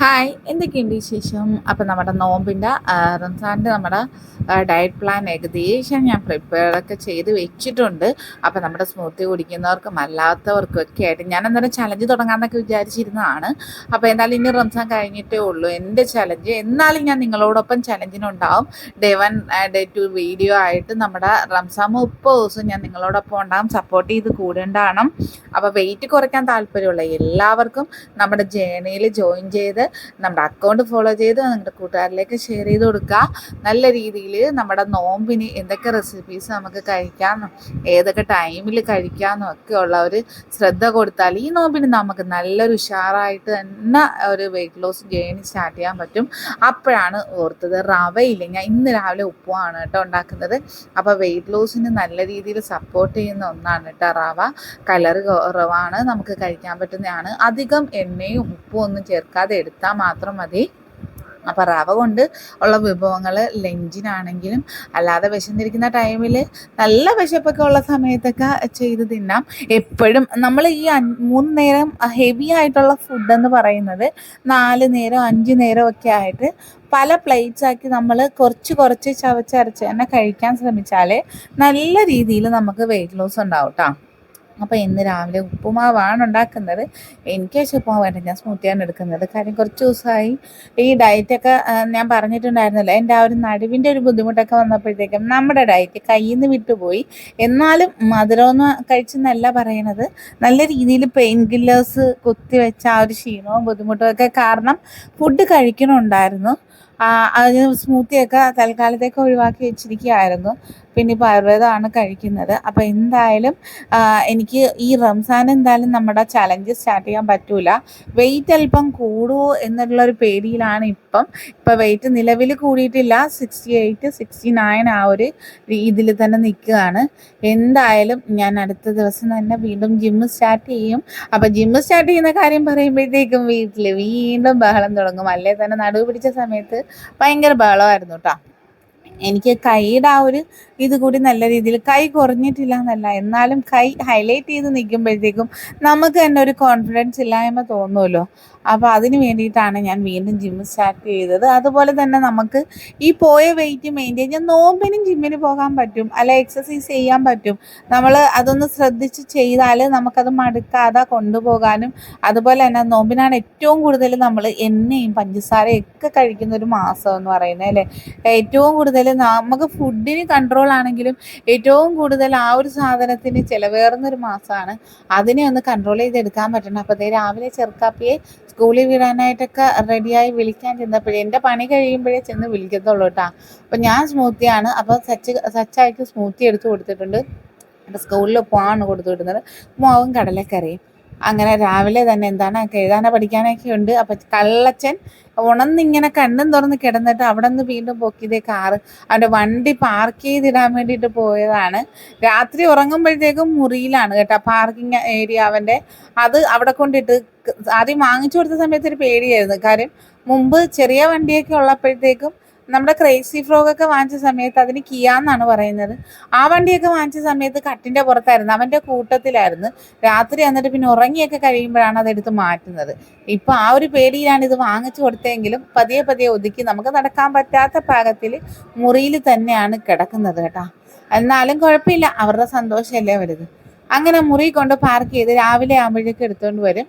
Hi എന്തൊക്കെയുണ്ട് വിശേഷം? അപ്പം നമ്മുടെ നോമ്പിന്റെ റംസാന്റെ നമ്മുടെ ഡയറ്റ് പ്ലാൻ ഏകദേശം ഞാൻ പ്രിപ്പയറൊക്കെ ചെയ്ത് വെച്ചിട്ടുണ്ട്. അപ്പം നമ്മുടെ സ്മൂത്തി കുടിക്കുന്നവർക്കും അല്ലാത്തവർക്കും ഒക്കെ ആയിട്ട് ഞാൻ അന്നേരം ചലഞ്ച് തുടങ്ങാമെന്നൊക്കെ വിചാരിച്ചിരുന്നതാണ്. അപ്പോൾ എന്നാലും ഇനി റംസാൻ കഴിഞ്ഞിട്ടേ ഉള്ളൂ. എന്റെ ചലഞ്ച് എന്നാലും ഞാൻ നിങ്ങളോടൊപ്പം ചലഞ്ചിനുണ്ടാവും day one day two video ആയിട്ട് നമ്മുടെ റംസാൻ മുപ്പത് ദിവസം ഞാൻ നിങ്ങളോടൊപ്പം ഉണ്ടാകും സപ്പോർട്ട് ചെയ്ത് കൂടേണ്ടതാണ് അപ്പോൾ വെയിറ്റ് കുറയ്ക്കാൻ താല്പര്യമുള്ള എല്ലാവർക്കും നമ്മുടെ ജേണിയിൽ ജോയിൻ ചെയ്ത് നമ്മുടെ അക്കൗണ്ട് ഫോളോ ചെയ്ത് നിങ്ങളുടെ കൂട്ടുകാരിലേക്ക് ഷെയർ ചെയ്ത് കൊടുക്കുക. നല്ല രീതിയിൽ നമ്മുടെ നോമ്പിന് എന്തൊക്കെ റെസിപ്പീസ് നമുക്ക് കഴിക്കാമെന്നും ഏതൊക്കെ ടൈമിൽ കഴിക്കാമെന്നും ഒക്കെ ഉള്ള ഒരു ശ്രദ്ധ കൊടുത്താൽ ഈ നോമ്പിന് നമുക്ക് നല്ലൊരു ഉഷാറായിട്ട് തന്നെ ഒരു വെയിറ്റ് ലോസ് ജേണി സ്റ്റാർട്ട് ചെയ്യാൻ പറ്റും. അപ്പോഴാണ് ഓർത്തത് റവയില്ല ഞാൻ ഇന്ന് രാവിലെ ഉപ്പുമാണ് കേട്ടോ ഉണ്ടാക്കുന്നത്. അപ്പോൾ വെയിറ്റ് ലോസിന് നല്ല രീതിയിൽ സപ്പോർട്ട് ചെയ്യുന്ന ഒന്നാണ് കേട്ടോ റവ. കലർ കുറവാണ് നമുക്ക് കഴിക്കാൻ പറ്റുന്നതാണ്. അധികം എണ്ണയും ഉപ്പും ഒന്നും ചേർക്കാതെ എടുത്താൽ മാത്രം മതി. അപ്പോൾ റവ കൊണ്ട് ഉള്ള വിഭവങ്ങൾ ലഞ്ചിനാണെങ്കിലും അല്ലാതെ വിശന്നിരിക്കുന്ന ടൈമിൽ നല്ല വിശപ്പൊക്കെ ഉള്ള സമയത്തൊക്കെ ചെയ്ത് തിന്നാം. എപ്പോഴും നമ്മൾ ഈ മൂന്ന് നേരം ഹെവി ആയിട്ടുള്ള ഫുഡ് എന്ന് പറയുന്നത് നാല് നേരം അഞ്ച് നേരം ഒക്കെ ആയിട്ട് പല പ്ലേറ്റ്സ് ആക്കി നമ്മൾ കുറച്ച് കുറച്ച് ചവച്ചരച്ച് തന്നെ കഴിക്കാൻ ശ്രമിച്ചാൽ നല്ല രീതിയിൽ നമുക്ക് വെയിറ്റ് ലോസ് ഉണ്ടാവും കേട്ടോ അപ്പോൾ ഇന്ന് രാവിലെ ഉപ്പുമാവാണ് ഉണ്ടാക്കുന്നത്. എനിക്ക് പക്ഷേ ഉപ്പുമാവായിട്ട് ഞാൻ സ്മൂത്തിയാണ് എടുക്കുന്നത്. കാര്യം കുറച്ച് ദിവസമായി ഈ ഡയറ്റൊക്കെ ഞാൻ പറഞ്ഞിട്ടുണ്ടായിരുന്നല്ലോ എന്റെ ആ ഒരു നടുവിന്റെ ഒരു ബുദ്ധിമുട്ടൊക്കെ വന്നപ്പോഴത്തേക്കും നമ്മുടെ ഡയറ്റ് കയ്യിൽ നിന്ന് വിട്ടുപോയി. എന്നാലും മധുരമൊന്നും കഴിച്ചെന്നല്ല പറയണത്. നല്ല രീതിയിൽ പെയിൻ കില്ലേഴ്സ് കുത്തിവെച്ച ആ ഒരു ക്ഷീണവും ബുദ്ധിമുട്ടും ഒക്കെ കാരണം ഫുഡ് കഴിക്കണമുണ്ടായിരുന്നു അതിന് സ്മൂത്തിയൊക്കെ തൽക്കാലത്തേക്ക് ഒഴിവാക്കി വെച്ചിരിക്കുകയായിരുന്നു. പിന്നെ ഇപ്പോൾ ആയുർവേദമാണ് കഴിക്കുന്നത്. അപ്പോൾ എന്തായാലും എനിക്ക് ഈ റംസാൻ എന്തായാലും നമ്മുടെ ചലഞ്ച് സ്റ്റാർട്ട് ചെയ്യാൻ പറ്റൂല. വെയിറ്റ് അല്പം കൂടുമോ എന്നുള്ളൊരു പേടിയിലാണ് ഇപ്പം. ഇപ്പം വെയിറ്റ് നിലവിൽ കൂടിയിട്ടില്ല. സിക്സ്റ്റി എയ്റ്റ് സിക്സ്റ്റി നയൻ ആ ഒരു രീതിയിൽ തന്നെ നിൽക്കുകയാണ്. എന്തായാലും ഞാൻ അടുത്ത ദിവസം തന്നെ വീണ്ടും ജിമ്മ് സ്റ്റാർട്ട് ചെയ്യും. അപ്പോൾ ജിമ്മ് സ്റ്റാർട്ട് ചെയ്യുന്ന കാര്യം പറയുമ്പോഴത്തേക്കും വീട്ടിൽ വീണ്ടും ബഹളം തുടങ്ങും. അല്ലേ? തന്നെ നടുവ് പിടിച്ച സമയത്ത് ഭയങ്കര ബഹളമായിരുന്നു കേട്ടോ. എനിക്ക് കൈയുടെ ആ ഒരു ഇത് കൂടി നല്ല രീതിയിൽ കൈ കുറഞ്ഞിട്ടില്ല എന്നല്ല. എന്നാലും കൈ ഹൈലൈറ്റ് ചെയ്ത് നിൽക്കുമ്പോഴത്തേക്കും നമുക്ക് തന്നെ ഒരു കോൺഫിഡൻസ് ഇല്ലായ്മ തോന്നുമല്ലോ. അപ്പോൾ അതിന് വേണ്ടിയിട്ടാണ് ഞാൻ വീണ്ടും ജിമ്മ് സ്റ്റാർട്ട് ചെയ്തത്. അതുപോലെ തന്നെ നമുക്ക് ഈ പോയ വെയിറ്റ് മെയിന്റെയിൻ ചെയ്യാൻ നോമ്പിനും ജിമ്മിന് പോകാൻ പറ്റും. അല്ല എക്സസൈസ് ചെയ്യാൻ പറ്റും. നമ്മൾ അതൊന്ന് ശ്രദ്ധിച്ച് ചെയ്താൽ നമുക്കത് മടുക്കാതെ കൊണ്ടുപോകാനും അതുപോലെ തന്നെ നോമ്പിനാണ് ഏറ്റവും കൂടുതൽ നമ്മൾ എണ്ണയും പഞ്ചസാരയും ഒക്കെ കഴിക്കുന്ന ഒരു മാസം എന്ന് പറയുന്നത് അല്ലേ? ഏറ്റവും കൂടുതൽ നമുക്ക് ഫുഡിന് കൺട്രോൾ ആണെങ്കിലും ഏറ്റവും കൂടുതൽ ആ ഒരു സാധനത്തിന് ചിലവേറുന്നൊരു മാസമാണ് അതിനെ ഒന്ന് കൺട്രോൾ ചെയ്തെടുക്കാൻ പറ്റണം. അപ്പോൾ അതേ രാവിലെ ചെറുക്കാപ്പിയെ സ്കൂളിൽ വിടാനായിട്ടൊക്കെ റെഡിയായി വിളിക്കാൻ ചെന്നപ്പോഴേ എന്റെ പണി കഴിയുമ്പോഴേ ചെന്ന് വിളിക്കത്തുള്ളൂ കേട്ടോ. അപ്പോൾ ഞാൻ സ്മൂത്തിയാണ്. അപ്പോൾ സച്ച് സച്ചായിക്ക് സ്മൂത്തി എടുത്ത് കൊടുത്തിട്ടുണ്ട്. സ്കൂളിൽ പോകാണ് കൊടുത്തു വിടുന്നത്. മാവും കടലക്കറിയും. അങ്ങനെ രാവിലെ തന്നെ എന്താണ് എഴുതാനോ പഠിക്കാനൊക്കെ ഉണ്ട്. അപ്പം കള്ളച്ചൻ ഉണന്നിങ്ങനെ കണ്ണും തുറന്ന് കിടന്നിട്ട് അവിടെ നിന്ന് വീണ്ടും പൊക്കിയതേ കാറ്. അവന്റെ വണ്ടി പാർക്ക് ചെയ്തിടാൻ വേണ്ടിയിട്ട് പോയതാണ്. രാത്രി ഉറങ്ങുമ്പോഴത്തേക്കും മുറിയിലാണ് കേട്ടോ പാർക്കിംഗ് ഏരിയ അവന്റെ. അത് അവിടെ കൊണ്ടിട്ട് ആദ്യം വാങ്ങിച്ചു കൊടുത്ത സമയത്ത് ഒരു പേടിയായിരുന്നു. കാര്യം മുമ്പ് ചെറിയ വണ്ടിയൊക്കെ ഉള്ളപ്പോഴത്തേക്കും നമ്മുടെ ക്രേസി ഫ്രോഗൊക്കെ വാങ്ങിച്ച സമയത്ത് അതിന് കിയാന്നാണ് പറയുന്നത്. ആ വണ്ടിയൊക്കെ വാങ്ങിച്ച സമയത്ത് കട്ടിന്റെ പുറത്തായിരുന്നു. അവന്റെ കൂട്ടത്തിലായിരുന്നു. രാത്രി എന്നിട്ട് പിന്നെ ഉറങ്ങിയൊക്കെ കഴിയുമ്പോഴാണ് അതെടുത്ത് മാറ്റുന്നത്. ഇപ്പോൾ ആ ഒരു പേടിയിലാണ് ഇത് വാങ്ങിച്ചു കൊടുത്തെങ്കിലും പതിയെ പതിയെ ഒതുക്കി നമുക്ക് നടക്കാൻ പറ്റാത്ത പാകത്തിൽ മുറിയിൽ തന്നെയാണ് കിടക്കുന്നത് കേട്ടോ. എന്നാലും കുഴപ്പമില്ല. അവരുടെ സന്തോഷമല്ലേ വരുത് അങ്ങനെ മുറി കൊണ്ട് പാർക്ക് ചെയ്ത് രാവിലെ ആകുമ്പോഴേക്കും എടുത്തുകൊണ്ട് വരും.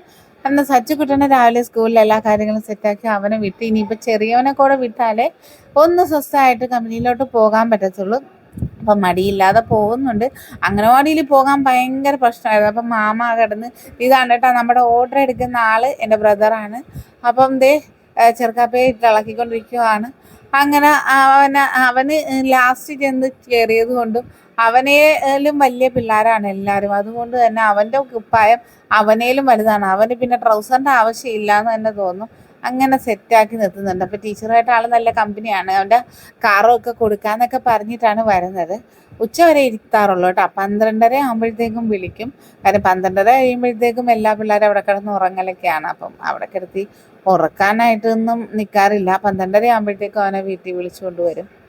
അന്ന് സച്ചുകുട്ടനെ രാവിലെ സ്കൂളിൽ എല്ലാ കാര്യങ്ങളും സെറ്റാക്കി അവനെ വിട്ട്. ഇനിയിപ്പോൾ ചെറിയവനെ കൂടെ വിട്ടാലേ ഒന്ന് സ്വസ്ഥമായിട്ട് കമ്പനിയിലോട്ട് പോകാൻ പറ്റത്തുള്ളൂ. അപ്പം മടിയില്ലാതെ പോകുന്നുണ്ട്. അംഗനവാടിയിൽ പോകാൻ ഭയങ്കര പ്രശ്നമായിരുന്നു. അപ്പം മാമ കിടന്ന് ഇതാണ് കേട്ടോ നമ്മുടെ ഓർഡർ എടുക്കുന്ന ആൾ എന്റെ ബ്രദറാണ് അപ്പം ദേ ചെറുക്കാപ്പയെ ഇളക്കിക്കൊണ്ടിരിക്കുവാണ്. അങ്ങനെ അവന് അവന് ലാസ്റ്റ് ചെന്ന് കയറിയത് കൊണ്ടും അവനേലും വലിയ പിള്ളേരാണ് എല്ലാവരും അതുകൊണ്ട് തന്നെ അവന്റെ കുപ്പായം അവനേലും വലുതാണ്. അവന് പിന്നെ ട്രൗസറിന്റെ ആവശ്യമില്ല എന്ന് തന്നെ തോന്നും. അങ്ങനെ സെറ്റാക്കി നിർത്തുന്നുണ്ട്. അപ്പോൾ ടീച്ചറായിട്ട് ആൾ നല്ല കമ്പനിയാണ്. അവന്റെ കാറും ഒക്കെ കൊടുക്കാന്നൊക്കെ പറഞ്ഞിട്ടാണ് വരുന്നത്. ഉച്ച വരെ ഇരുത്താറുള്ളൂ കേട്ടോ. പന്ത്രണ്ടര ആകുമ്പോഴത്തേക്കും വിളിക്കും. കാരണം പന്ത്രണ്ടര കഴിയുമ്പോഴത്തേക്കും എല്ലാ പിള്ളേരും അവിടെ കിടന്ന് ഉറങ്ങലൊക്കെയാണ്. അപ്പം അവിടെ കിടത്തി ഉറക്കാനായിട്ടൊന്നും നിൽക്കാറില്ല പന്ത്രണ്ടര ആകുമ്പോഴത്തേക്കും അവനെ വീട്ടിൽ വിളിച്ചുകൊണ്ട് വരും.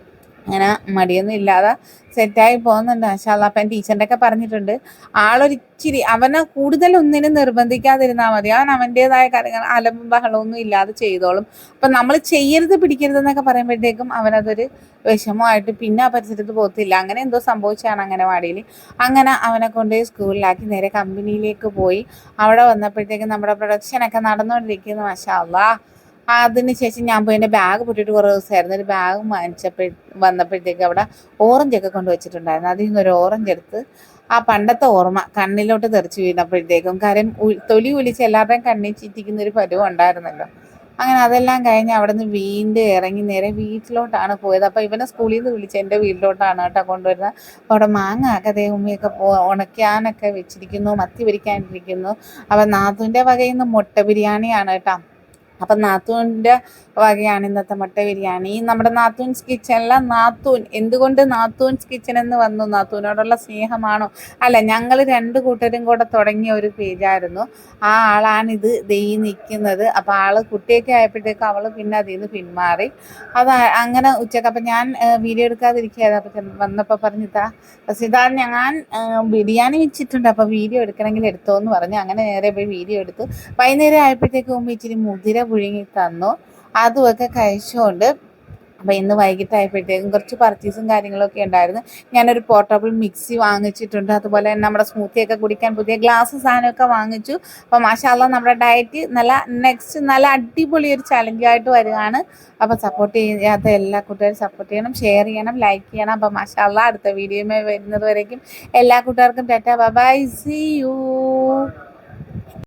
അങ്ങനെ മടിയൊന്നും ഇല്ലാതെ സെറ്റായി പോകുന്നുണ്ട്. അശാല്ല അപ്പം ടീച്ചറിന്റെ ഒക്കെ പറഞ്ഞിട്ടുണ്ട്. ആളൊരിച്ചിരി അവനെ കൂടുതൽ ഒന്നിനും നിർബന്ധിക്കാതിരുന്നാൽ മതി. അവൻ അവന്റെതായ കാര്യങ്ങൾ അലമ്പും ബഹളമൊന്നും ഇല്ലാതെ ചെയ്തോളും. അപ്പം നമ്മൾ ചെയ്യരുത് പിടിക്കരുത് എന്നൊക്കെ പറയുമ്പോഴത്തേക്കും അവനതൊരു വിഷമമായിട്ട് പിന്നെ ആ പരിസരത്ത് പോകത്തില്ല. അങ്ങനെ എന്തോ സംഭവിച്ചാണ് അംഗനവാടിയിൽ. അങ്ങനെ അവനെ കൊണ്ട് സ്കൂളിലാക്കി നേരെ കമ്പനിയിലേക്ക് പോയി. അവിടെ വന്നപ്പോഴത്തേക്കും നമ്മുടെ പ്രൊഡക്ഷനൊക്കെ നടന്നുകൊണ്ടിരിക്കുന്നു. മാഷാല്ലാ അതിന് ശേഷം ഞാൻ പോയി എന്റെ ബാഗ് പൊട്ടിയിട്ട് കുറേ ദിവസമായിരുന്നു. ഒരു ബാഗ് വാങ്ങിച്ചപ്പോൾ വന്നപ്പോഴത്തേക്ക് അവിടെ ഓറഞ്ചൊക്കെ കൊണ്ട് വെച്ചിട്ടുണ്ടായിരുന്നു. അതിൽ നിന്നൊരു ഓറഞ്ച് എടുത്ത് ആ പണ്ടത്തെ ഓർമ്മ കണ്ണിലോട്ട് തെറിച്ച് വീണപ്പോഴത്തേക്കും കാര്യം തൊലി ഒലിച്ച് എല്ലാവരുടെയും കണ്ണിൽ ചീറ്റിക്കുന്ന ഒരു പരുവം ഉണ്ടായിരുന്നല്ലോ. അങ്ങനെ അതെല്ലാം കഴിഞ്ഞ് അവിടെ നിന്ന് വീണ്ടും ഇറങ്ങി നേരെ വീട്ടിലോട്ടാണ് പോയത്. അപ്പോൾ ഇവനെ സ്കൂളിൽ നിന്ന് വിളിച്ച് എന്റെ വീട്ടിലോട്ടാണ് കേട്ടോ കൊണ്ടുവരുന്നത്. അപ്പോൾ അവിടെ മാങ്ങ ഒക്കെ ദേ ഉമ്മയൊക്കെ പോ ഉണക്കാനൊക്കെ വെച്ചിരിക്കുന്നു മത്തി പൊരിക്കാനിരിക്കുന്നു. അപ്പം നാഥുവിന്റെ വകയിൽ നിന്ന് മുട്ട ബിരിയാണിയാണ് കേട്ടോ. അപ്പം നാത്തൂന്റെ വകയാണ് ഇന്നത്തെ മുട്ട ബിരിയാണി. നമ്മുടെ നാത്തൂൻസ് കിച്ചണിലെ നാത്തൂൻ എന്തുകൊണ്ട് നാത്തൂൻസ് കിച്ചൺ എന്ന് വന്നു? നാത്തൂനോടുള്ള സ്നേഹമാണോ? അല്ല ഞങ്ങൾ രണ്ട് കൂട്ടരും കൂടെ തുടങ്ങിയ ഒരു പേജായിരുന്നു. ആ ആളാണിത് ദൈ നിൽക്കുന്നത്. അപ്പോൾ ആൾ കുട്ടിയൊക്കെ ആയപ്പോഴത്തേക്ക് അവൾ പിന്നെ അതിൽ നിന്ന് പിന്മാറി. അത് അങ്ങനെ ഉച്ചയ്ക്ക് അപ്പം ഞാൻ വീഡിയോ എടുക്കാതിരിക്കുകയായിരുന്നു. അപ്പം വന്നപ്പോൾ പറഞ്ഞു ഇതാ സിതാ ഞാൻ ബിരിയാണി വെച്ചിട്ടുണ്ട്. അപ്പോൾ വീഡിയോ എടുക്കണമെങ്കിൽ എടുത്തോ എന്ന് പറഞ്ഞു. അങ്ങനെ നേരെ പോയി വീഡിയോ എടുത്തു. വൈകുന്നേരം ആയപ്പോഴത്തേക്ക് മുമ്പ് ഇച്ചിരി മുതിര പുഴുങ്ങി തന്നു അതുമൊക്കെ കഴിച്ചുകൊണ്ട് അപ്പോൾ ഇന്ന് വൈകിട്ടായപ്പോഴത്തേക്കും കുറച്ച് പർച്ചേസും കാര്യങ്ങളൊക്കെ ഉണ്ടായിരുന്നു. ഞാനൊരു പോർട്ടബിൾ മിക്സി വാങ്ങിച്ചിട്ടുണ്ട്. അതുപോലെ തന്നെ നമ്മുടെ സ്മൂത്തിയൊക്കെ കുടിക്കാൻ പുതിയ ഗ്ലാസ് സാധനമൊക്കെ വാങ്ങിച്ചു. അപ്പോൾ മാഷാല്ല നമ്മുടെ ഡയറ്റ് നല്ല നെക്സ്റ്റ് നല്ല അടിപൊളി ഒരു ചലഞ്ചായിട്ട് വരികയാണ് അപ്പോൾ സപ്പോർട്ട് ചെയ്യാത്ത എല്ലാ കൂട്ടുകാരും സപ്പോർട്ട് ചെയ്യണം ഷെയർ ചെയ്യണം ലൈക്ക് ചെയ്യണം. അപ്പോൾ മാഷാല്ല അടുത്ത വീഡിയോയുമായി വരുന്നത് വരേക്കും. എല്ലാ കൂട്ടുകാർക്കും ടാറ്റ ബൈ സി യു